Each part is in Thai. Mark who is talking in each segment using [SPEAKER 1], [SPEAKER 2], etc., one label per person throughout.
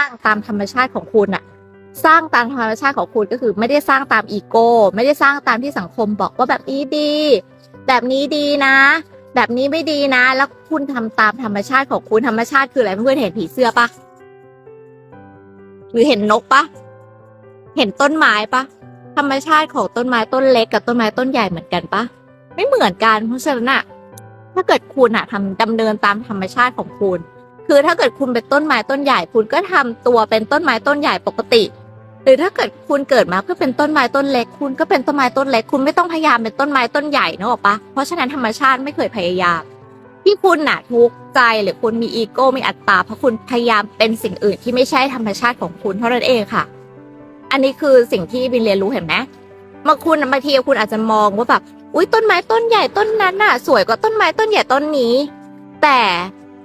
[SPEAKER 1] างตามธรรมชาติของคุณอะสร้างตามธรรมชาติของคุณก็คือไม่ได้สร้างตามอีโก้ ไม่ได้สร้างตามที่สังคมบอกว่าแบบนี้ดี แบบนี้ดีนะ แบบนี้ไม่ดีนะ แล้วคุณทำตามธรรมชาติของคุณธรรมชาติคืออะไรเพื่อนเห็นผีเสื้อปะหรือเห็นนกปะเห็นต้นไม้ปะธรรมชาติของต้นไม้ต้นเล็กกับต้นไม้ต้นใหญ่เหมือนกันปะไม่เหมือนกันเพราะฉะนั้นอะถ้าเกิดคุณอะทำดำเนินตามธรรมชาติของคุณ คือถ้าเกิดคุณเป็นต้นไม้ต้นใหญ่ คุณก็ทำตัวเป็นต้นไม้ต้นใหญ่ปกติ หรือถ้าเกิดคุณเกิดมาเพื่อเป็นต้นไม้ต้นเล็ก คุณก็เป็นต้นไม้ต้นเล็ก คุณไม่ต้องพยายามเป็นต้นไม้ต้นใหญ่นะหรอกปะเพราะฉะนั้นธรรมชาติไม่เคยพยายาม ที่คุณหนะทุกข์ใจหรือคุณมีอีโก้มีอัตตาเพราะคุณพยายามเป็นสิ่งอื่นที่ไม่ใช่ธรรมชาติของคุณเท่านั้นเองค่ะ อันนี้คือสิ่งที่บินเรียนรู้เห็นไหมบางคุณบางทีคุณอาจจะมองว่าแบบอุ้ยต้นไม้ต้นใหญ่ต้นนั้นน่ะ สวยกว่าต้นไม้ต้นใหญ่ต้นนี้ แต่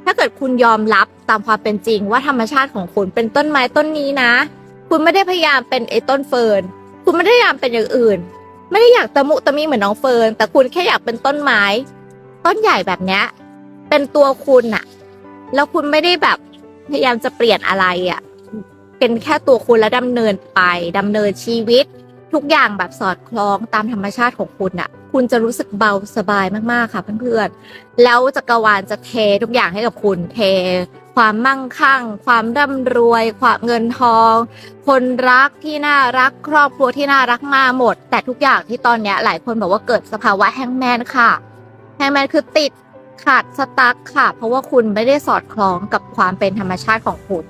[SPEAKER 1] ถ้าเกิดคุณยอมรับตามความเป็นจริง ว่าธรรมชาติของคุณเป็นต้นไม้ต้นนี้นะ คุณไม่ได้พยายามเป็นไอ้ต้นเฟิร์นคุณไม่ได้พยายามเป็นอย่างอื่น ไม่ได้อยากตะมุตะมีเหมือนน้องเฟิร์นแต่คุณแค่อยากเป็นต้นไม้ ต้นใหญ่แบบเนี้ยเป็นตัวคุณอะแล้วคุณไม่ได้แบบพยายามจะเปลี่ยนอะไรอะเป็นแค่ตัวคุณแล้วดำเนินไปดำเนินชีวิต ทุกอย่างแบบสอดคล้องตามธรรมชาติของคุณอะ คุณจะรู้สึกเบาสบายมากๆค่ะเพื่อนๆ แล้วจักรวาลจะเททุกอย่างให้กับคุณเท ความมั่งคั่ง ความร่ำรวย ความเงินทอง คนรักที่น่ารักครอบครัวที่น่ารักมาหมด แต่ทุกอย่างที่ตอนเนี้ยหลายคนบอกว่าเกิดสภาวะแฮงแมนค่ะแฮงแมนคือติดขาดสตั๊กค่ะ เพราะว่าคุณไม่ได้สอดคล้องกับความเป็นธรรมชาติของคุณ